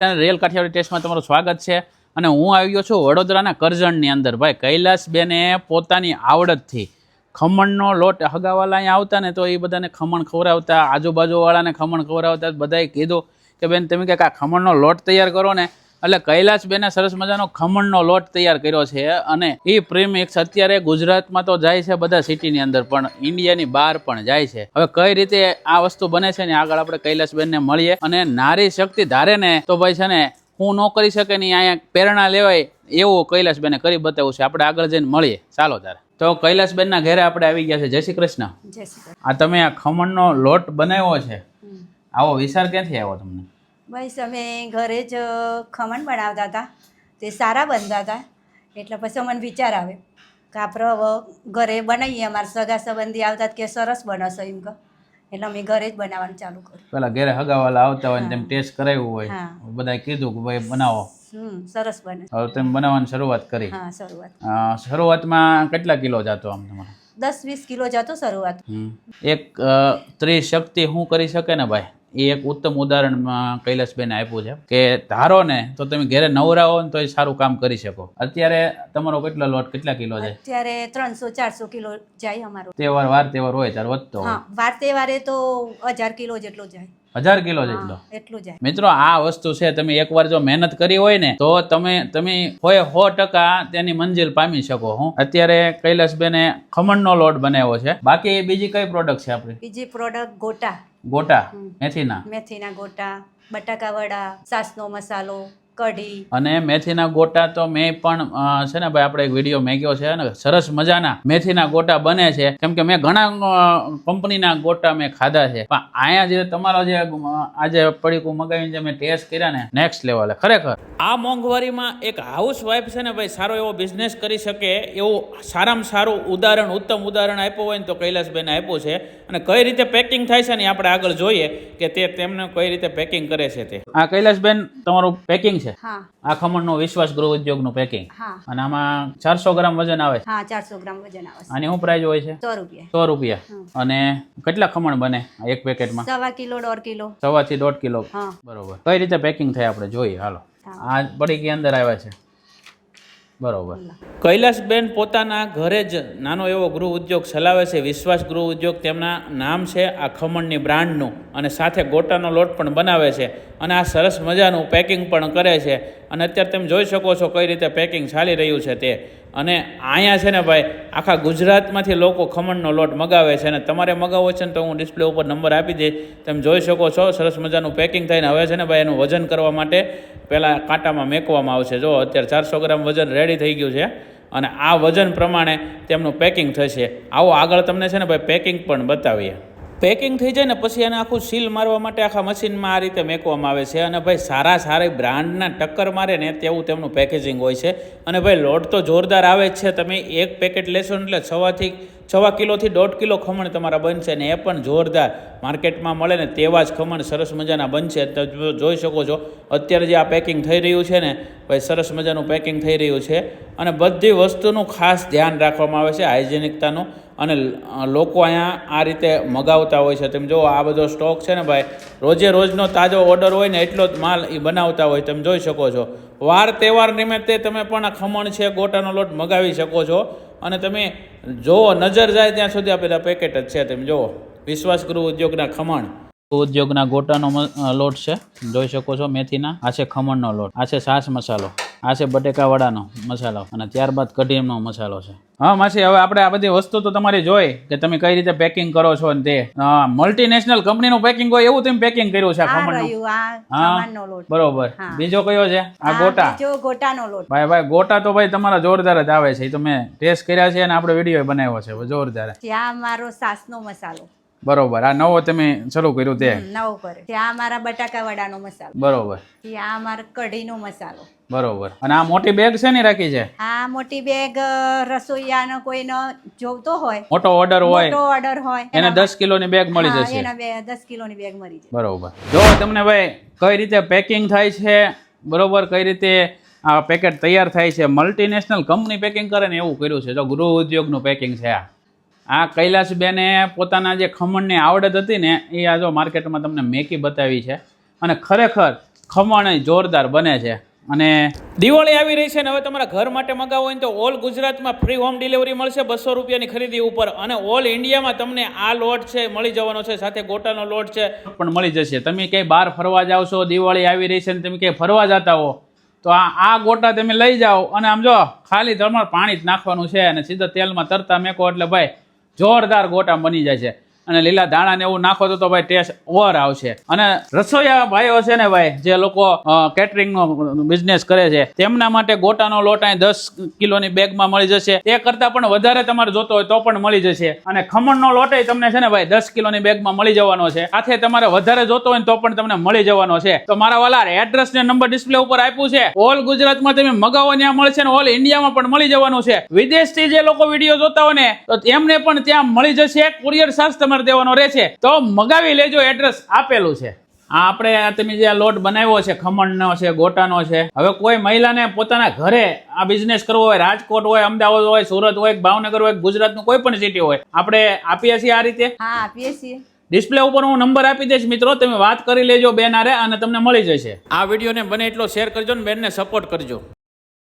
Rail Kathiawadi ટેસ્ટમાં તમારું સ્વાગત છે. અને હું આવી ગયો છું વડોદરાના કરજણની અંદર. ભાઈ, કૈલાસબેને પોતાની આવડતથી ખમણનો લોટ હગાવાલા અહીંયા આવતા ને તો એ બધાને ખમણ ખવડાવતા, આજુબાજુવાળાને ખમણ ખવડાવતા, બધાએ કીધું કે, બેન, તમે કંઈક આ ખમણનો લોટ તૈયાર કરો ને એટલે કૈલાસબેને સરસ મજાનો ખમણનો લોટ તૈયાર કર્યો છે અને એ પ્રીમિક્સ અત્યારે ગુજરાતમાં તો જાય છે બધા સિટીની અંદર પણ ઇન્ડિયાની બહાર પણ જાય છે. હવે કઈ રીતે આ વસ્તુ બને છે ને આગળ આપણે કૈલાસબેનને મળીએ. અને નારી શક્તિ ધારે ને તો ભાઈ છે ને હું ન કરી શકે નહીં અહીંયા પ્રેરણા લેવાય એવું કૈલાસબેને કરી બતાવ્યું છે. આપણે આગળ જઈને મળીએ. ચાલો તારે. તો કૈલાસબેનના ઘરે આપણે આવી ગયા છે. જય શ્રી કૃષ્ણ. આ તમે આ ખમણનો લોટ બનાવ્યો છે. આવો વિચાર ક્યાંથી આવ્યો તમને? બસ અમે ઘરે જ ખમણ બનાવતા હતા. તે સારા બનતા હતા. એટલે પછી અમને વિચાર આવે કે આપણે હવે ઘરે બનાવીએ. અમારા સગા સંબંધી આવતા કે સરસ બનાવશો એમ કે એટલે અમે ઘરે જ બનાવવાનું ચાલુ કર્યું. પેલા ઘરે હગાવાલા આવતા હોય તેમ ટેસ્ટ કરાવ્યું હોય. બધાએ કીધું કે ભાઈ બનાવો. સરસ બને. હવે તમે બનાવવાની શરૂઆત કરી. હા શરૂઆત. શરૂઆતમાં કેટલા કિલો જતો આમ તમારે? દસ વીસ કિલો જતો શરૂઆત. એક અ, સ્ત્રી શક્તિ હું કરી શકે ને ભાઈ? એ એક ઉત્તમ ઉદાહરણ કૈલાસબેને આપ્યું છે કે ધારો ને તો તમે ઘરે નવરા હો ને તો એ સારું કામ કરી શકો. અત્યારે તમારો કેટલો લોટ કેટલા કિલો છે? અત્યારે ત્રણસો ચારસો કિલો જાય અમારો. તહેવાર વાર તહેવાર હોય ત્યારે વધતો વાર તહેવારે તો હજાર કિલો જેટલો જાય. હજાર કિલો જેટલો એટલું. જાય મિત્રો આ વસ્તુ છે તમે એકવાર જો મહેનત કરી હોય ને તો તમે તમે હોય સો ટકા તેની મંજિલ પામી શકો હું. અત્યારે કૈલાસબેને ખમણનો લોટ બનાવ્યો છે. બાકી બીજી કઈ પ્રોડક્ટ છે આપણી? બીજી પ્રોડક્ટ ગોટા. ગોટા. મેથીના. મેથીના ગોટા બટાકા વડા સાસનો મસાલો. કઢી. અને મેથીના ગોટા તો મેં પણ છે ને ભાઈ આપણે એક વીડિયો મેક્યો છે ને સરસ મજાના મેથીના ગોટા બને છે. કેમ કે મેં ઘણા કંપનીના ગોટા મેં ખાધા છે. પણ અહીંયા જે તમારો જે આજે પડીકું મગાવીને જે મેં ટેસ્ટ કર્યા ને નેક્સ્ટ લેવલે ખરેખર. આ મોંઘવારીમાં એક હાઉસ વાઇફ છે ને ભાઈ સારો એવો બિઝનેસ કરી શકે એવું સારામાં સારું ઉદાહરણ ઉત્તમ ઉદાહરણ આપ્યું હોય ને તો કૈલાસબેન આપ્યું છે. અને કઈ રીતે પેકિંગ થાય છે ને આપણે આગળ જોઈએ કે તે તેમને કઈ રીતે પેકિંગ કરે છે તે. આ કૈલાસબેન તમારું પેકિંગ છે? હા. આ ખમણનું વિશ્વાસ ગૃહ ઉદ્યોગનું પેકિંગ હા. અને આમાં ચારસો ગ્રામ વજન આવે. છે હા ચારસો ગ્રામ વજન આવે આની શું પ્રાઇસ હોય છે? સો રૂપિયા. સો રૂપિયા. અને કેટલા ખમણ બને એક પેકેટમાં સવા કિલો દોઢ કિલો. સવાથી દોઢ કિલો. બરોબર. કઈ રીતે પેકિંગ થાય આપણે? જોઈએ હાલો. આ પડી પડીકી અંદર આવ્યા છે. બરોબર. કૈલાસબેન પોતાના ઘરે જ નાનો એવો ગૃહ ઉદ્યોગ ચલાવે છે વિશ્વાસ ગૃહ ઉદ્યોગ તેમના નામ છે આ ખમણની બ્રાન્ડનું અને સાથે ગોટાનો લોટ પણ બનાવે છે અને આ સરસ મજાનું પેકિંગ પણ કરે છે. અને અત્યારે તમે જોઈ શકો છો કઈ રીતે પેકિંગ ચાલી રહ્યું છે તે. અને અહીંયા છે ને ભાઈ, આખા ગુજરાતમાંથી લોકો ખમણનો લોટ મગાવે છે અને તમારે મગાવવો છે ને તો હું ડિસ્પ્લે ઉપર નંબર આપી દઈશ. તમે જોઈ શકો છો, સરસ મજાનું પેકિંગ થઈને હવે છે ને ભાઈ એનું વજન કરવા માટે પહેલાં કાંટામાં મેકવામાં આવશે. જો અત્યારે ચારસો ગ્રામ વજન રેડી થઈ ગયું છે અને આ વજન પ્રમાણે તેમનું પેકિંગ થશે. આવો આગળ તમને છે ને ભાઈ પેકિંગ પણ બતાવીએ. પેકિંગ થઈ જાય ને પછી એને આખું સીલ મારવા માટે આખા મશીનમાં આ રીતે મેકવામાં આવે છે. અને ભાઈ સારા સારી બ્રાન્ડના ટક્કર મારે ને તેવું તેમનું પેકેજિંગ હોય છે. અને ભાઈ લોટ તો જોરદાર આવે જ છે. તમે એક પેકેટ લેશો એટલે છવાથી છવા કિલોથી દોઢ કિલો ખમણ તમારા બનશે ને એ પણ જોરદાર માર્કેટમાં મળે ને તેવા જ ખમણ સરસ મજાના બનશે. તમે જોઈ શકો છો, અત્યારે જે આ પેકિંગ થઈ રહ્યું છે ને, ભાઈ સરસ મજાનું પેકિંગ થઈ રહ્યું છે અને બધી વસ્તુનું ખાસ ધ્યાન રાખવામાં આવે છે હાઇજેનિકતાનું અને લોકો અહીંયા આ રીતે મગાવતા હોય છે. તમે જુઓ, આ બધો સ્ટોક છે ને ભાઈ, રોજે રોજનો તાજો ઓર્ડર હોય ને એટલો જ માલ એ બનાવતા હોય, તમે જોઈ શકો છો. વાર તહેવાર નિમિત્તે તમે પણ આ ખમણ છે, ગોટાનો લોટ મગાવી શકો છો. અને તમે જુઓ નજર જાય ત્યાં સુધી આ બધા પેકેટ જ છે. તમે જુઓ, વિશ્વાસ ગૃહ ઉદ્યોગના ખમણ. ઉદ્યોગના ગોટાનો લોટ છે. જોઈ શકો છો મેથીના. આ છે ખમણનો લોટ. આ છે છાશ મસાલો. આ છે બટેકા વડાનો મસાલો અને ત્યારબાદ કઢીમનો મસાલો છે. હા માસી હવે આપણે આ બધી વસ્તુ તો તમારી જોઈ કે તમે કઈ રીતે પેકિંગ કરો છો ને તે. મલ્ટીનેશનલ કંપનીનું પેકિંગ હોય એવું તમે પેકિંગ કર્યું છે ખમણનું? હા. બરોબર. બીજો કયો છે? આ ગોટા. ગોટાનો લોટ. ભાઈ ભાઈ ગોટા તો ભાઈ તમારા જોરદાર જ આવે છે. એ તમે ટેસ્ટ કર્યા છે અને આપણે વીડિયો બનાવ્યો છે. જોરદાર. ત્યાં મારો સાસનો મસાલો. બરોબર. આ નવો તમે શરૂ કર્યું તે. નવો કરે ત્યાં મારા બટાકા વડાનો મસાલો. બરોબર. ત્યાં મારો કઢીનો મસાલો. બરોબર. અને આ મોટી બેગ છે ને રાખી છે? આ મોટી બેગ રસોઈયાનો કોઈનો જોવતો હોય મોટો ઓર્ડર હોય. મોટો ઓર્ડર હોય એને એના- દસ કિલોની બેગ મળી જશે. એના બે દસ કિલોની બેગ મળી જશે. બરોબર. જો તમને ભાઈ કઈ રીતે પેકિંગ થાય છે બરોબર કઈ રીતે આ પેકેટ તૈયાર થાય છે મલ્ટીનેશનલ કંપની પેકિંગ કરે ને એવું કર્યું છે. જો ગૃહ ઉદ્યોગનું પેકિંગ છે આ. આ કૈલાસબેને પોતાના જે ખમણની આવડત હતી ને એ આ જો માર્કેટમાં તમને મેકી બતાવી છે. અને ખરેખર ખમણ જોરદાર બને છે. અને દિવાળી આવી રહી છે ને હવે તમારા ઘર માટે મગાવો હોય ને તો ઓલ ગુજરાતમાં ફ્રી હોમ ડિલિવરી મળશે બસો રૂપિયાની ખરીદી ઉપર. અને ઓલ ઇન્ડિયામાં તમને આ લોટ છે મળી જવાનો છે સાથે ગોટાનો લોટ છે. પણ મળી જશે. તમે ક્યાંય બહાર ફરવા જાઓ છો દિવાળી આવી રહી છે ને તમે ક્યાંય ફરવા જતા હો તો આ આ ગોટા તમે લઈ જાઓ અને આમ જો ખાલી તમારે પાણી જ નાખવાનું છે અને સીધા તેલમાં તરતા મેકો એટલે ભાઈ જોરદાર ગોટા બની જાય છે. અને લીલા દાણા ને એવું નાખો તો તો ભાઈ ટેસ્ટ ઓવર આવશે. અને રસોઈયા ભાઈઓ છે ને ભાઈ, જે લોકો કેટરિંગ નો બિઝનેસ કરે છે, તેમના માટે ગોટાનો લોટ અહીં દસ કિલોની બેગમાં મળી જશે. એ કરતાં પણ વધારે તમારે જોતો હોય તો પણ મળી જશે. અને ખમણનો લોટ તમને છે ને ભાઈ, દસ કિલોની બેગમાં મળી જવાનો છે. સાથે તમારે વધારે જોતો હોય તો પણ તમને મળી જવાનો છે. તો મારા વાલા એડ્રેસ ને નંબર ડિસ્પ્લે ઉપર આપ્યું છે. ઓલ ગુજરાતમાં તમે મગાવો, ત્યાં મળશે ને ઓલ ઇન્ડિયામાં પણ મળી જવાનું છે. વિદેશથી જે લોકો વીડિયો જોતા હોય ને, તો એમને પણ ત્યાં મળી જશે. કુરિયર સાસ તમારે દેવાનો રહેશે તો મગાવી લેજો એડ્રેસ આપેલું છે. આ આપણે તમે જે લોટ બનાવ્યો છે ખમણનો છે ગોટાનો છે હવે કોઈ મહિલાને પોતાના ઘરે આ બિઝનેસ કરવો હોય રાજકોટ હોય અમદાવાદ હોય સુરત હોય ભાવનગર હોય ગુજરાતનું કોઈ પણ સિટી હોય આપણે આપીએ છીએ આ રીતે? હા આપીએ છીએ. ડિસ્પ્લે ઉપર હું નંબર આપી દઈશ મિત્રો તમે વાત કરી લેજો બેન આરે અને તમને મળી જશે. આ વિડીયોને બને એટલો શેર કરજો ને બેનને સપોર્ટ કરજો.